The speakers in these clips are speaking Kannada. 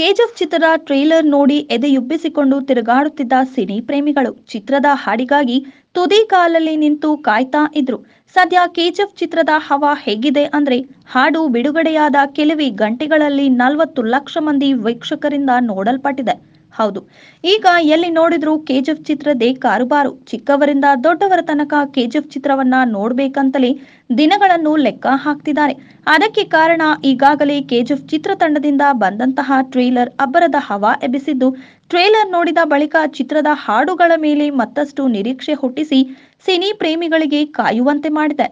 ಕೆಜಿಎಫ್ ಚಿತ್ರದ ಟ್ರೇಲರ್ ನೋಡಿ ಎದೆಯುಬ್ಬಿಸಿಕೊಂಡು ತಿರುಗಾಡುತ್ತಿದ್ದ ಸಿನಿ ಪ್ರೇಮಿಗಳು. ಚಿತ್ರದ ಹಾಡಿಗಾಗಿ ತುದಿ ಕಾಲಲ್ಲಿ ನಿಂತು ಕಾಯ್ತಾ ಇದ್ರು. ಸದ್ಯ ಕೆಜಿಎಫ್ ಚಿತ್ರದ ಹವಾ ಹೇಗಿದೆ ಅಂದ್ರೆ ಹಾಡು ಬಿಡುಗಡೆಯಾದ ಕೆಲವೇ ಗಂಟೆಗಳಲ್ಲಿ ನಲವತ್ತು ಲಕ್ಷ ಮಂದಿ ವೀಕ್ಷಕರಿಂದ ನೋಡಲ್ಪಟ್ಟಿದೆ. ಹೌದು. ಈಗ ಎಲ್ಲಿ ನೋಡಿದ್ರು ಕೆಜಿಎಫ್ ಚಿತ್ರದೇ ಕಾರುಬಾರು. ಚಿಕ್ಕವರಿಂದ ದೊಡ್ಡವರ ತನಕ ಕೆಜಿಎಫ್ ಚಿತ್ರವನ್ನ ನೋಡ್ಬೇಕಂತಲೇ ದಿನಗಳನ್ನು ಲೆಕ್ಕ ಹಾಕ್ತಿದ್ದಾರೆ. ಅದಕ್ಕೆ ಕಾರಣ ಈಗಾಗಲೇ ಕೆಜಿಎಫ್ ಚಿತ್ರತಂಡದಿಂದ ಬಂದಂತಹ ಟ್ರೇಲರ್ ಅಬ್ಬರದ ಹವಾ ಎಬ್ಬಿಸಿದ್ದು, ಟ್ರೇಲರ್ ನೋಡಿದ ಬಳಿಕ ಚಿತ್ರದ ಹಾಡುಗಳ ಮೇಲೆ ಮತ್ತಷ್ಟು ನಿರೀಕ್ಷೆ ಹುಟ್ಟಿಸಿ ಸಿನಿ ಪ್ರೇಮಿಗಳಿಗೆ ಕಾಯುವಂತೆ ಮಾಡಿದೆ.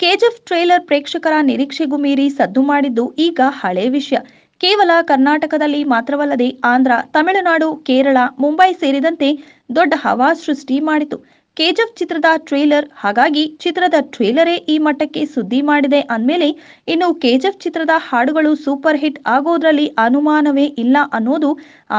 ಕೆಜಿಎಫ್ ಟ್ರೇಲರ್ ಪ್ರೇಕ್ಷಕರ ನಿರೀಕ್ಷೆಗೂ ಮೀರಿ ಸದ್ದು ಮಾಡಿದ್ದು ಈಗ ಹಳೆ ವಿಷಯ. ಕೇವಲ ಕರ್ನಾಟಕದಲ್ಲಿ ಮಾತ್ರವಲ್ಲದೆ ಆಂಧ್ರ, ತಮಿಳುನಾಡು, ಕೇರಳ, ಮುಂಬೈ ಸೇರಿದಂತೆ ದೊಡ್ಡ ಹವಾ ಸೃಷ್ಟಿ ಮಾಡಿತು. ಕೆಜಿಎಫ್ ಚಿತ್ರದ ಟ್ರೇಲರ್, ಹಾಗಾಗಿ ಚಿತ್ರದ ಟ್ರೇಲರೇ ಈ ಮಟ್ಟಕ್ಕೆ ಸುದ್ದಿ ಮಾಡಿದೆ ಅಂದಮೇಲೆ ಇನ್ನು ಕೆಜಿಎಫ್ ಚಿತ್ರದ ಹಾಡುಗಳು ಸೂಪರ್ ಹಿಟ್ ಆಗೋದ್ರಲ್ಲಿ ಅನುಮಾನವೇ ಇಲ್ಲ ಅನ್ನೋದು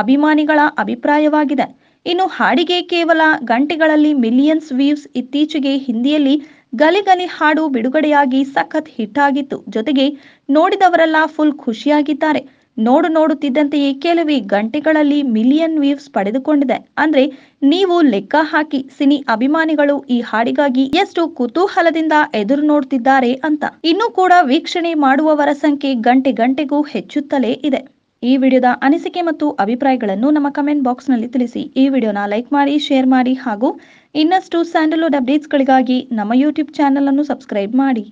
ಅಭಿಮಾನಿಗಳ ಅಭಿಪ್ರಾಯವಾಗಿದೆ. ಇನ್ನು ಹಾಡಿಗೆ ಕೇವಲ ಗಂಟೆಗಳಲ್ಲಿ ಮಿಲಿಯನ್ಸ್ ವ್ಯೂಸ್ ಇತ್ತೀಚೆಗೆ ಹಿಂದಿಯಲ್ಲಿ ಗಲಿ ಗಲಿ ಹಾಡು ಬಿಡುಗಡೆಯಾಗಿ ಸಖತ್ ಹಿಟ್ ಆಗಿತ್ತು. ಜೊತೆಗೆ ನೋಡಿದವರೆಲ್ಲ ಫುಲ್ ಖುಷಿಯಾಗಿದ್ದಾರೆ. ನೋಡು ನೋಡುತ್ತಿದ್ದಂತೆಯೇ ಕೆಲವೇ ಗಂಟೆಗಳಲ್ಲಿ ಮಿಲಿಯನ್ ವ್ಯೂಸ್ ಪಡೆದುಕೊಂಡಿದೆ. ಅಂದ್ರೆ ನೀವು ಲೆಕ್ಕ ಹಾಕಿ ಸಿನಿ ಅಭಿಮಾನಿಗಳು ಈ ಹಾಡಿಗಾಗಿ ಎಷ್ಟು ಕುತೂಹಲದಿಂದ ಎದುರು ನೋಡ್ತಿದ್ದಾರೆ ಅಂತ. ಇನ್ನೂ ಕೂಡ ವೀಕ್ಷಣೆ ಮಾಡುವವರ ಸಂಖ್ಯೆ ಗಂಟೆ ಗಂಟೆಗೂ ಹೆಚ್ಚುತ್ತಲೇ ಇದೆ. ಈ ವಿಡಿಯೋದ ಅನಿಸಿಕೆ ಮತ್ತು ಅಭಿಪ್ರಾಯಗಳನ್ನು ನಮ್ಮ ಕಮೆಂಟ್ ಬಾಕ್ಸ್ನಲ್ಲಿ ತಿಳಿಸಿ. ಈ ವಿಡಿಯೋನ ಲೈಕ್ ಮಾಡಿ, ಶೇರ್ ಮಾಡಿ ಹಾಗೂ ಇನ್ನಷ್ಟು ಸ್ಯಾಂಡಲ್ವುಡ್ ಅಪ್ಡೇಟ್ಸ್ಗಳಿಗಾಗಿ ನಮ್ಮ ಯೂಟ್ಯೂಬ್ ಚಾನೆಲ್ ಅನ್ನು ಸಬ್ಸ್ಕ್ರೈಬ್ ಮಾಡಿ.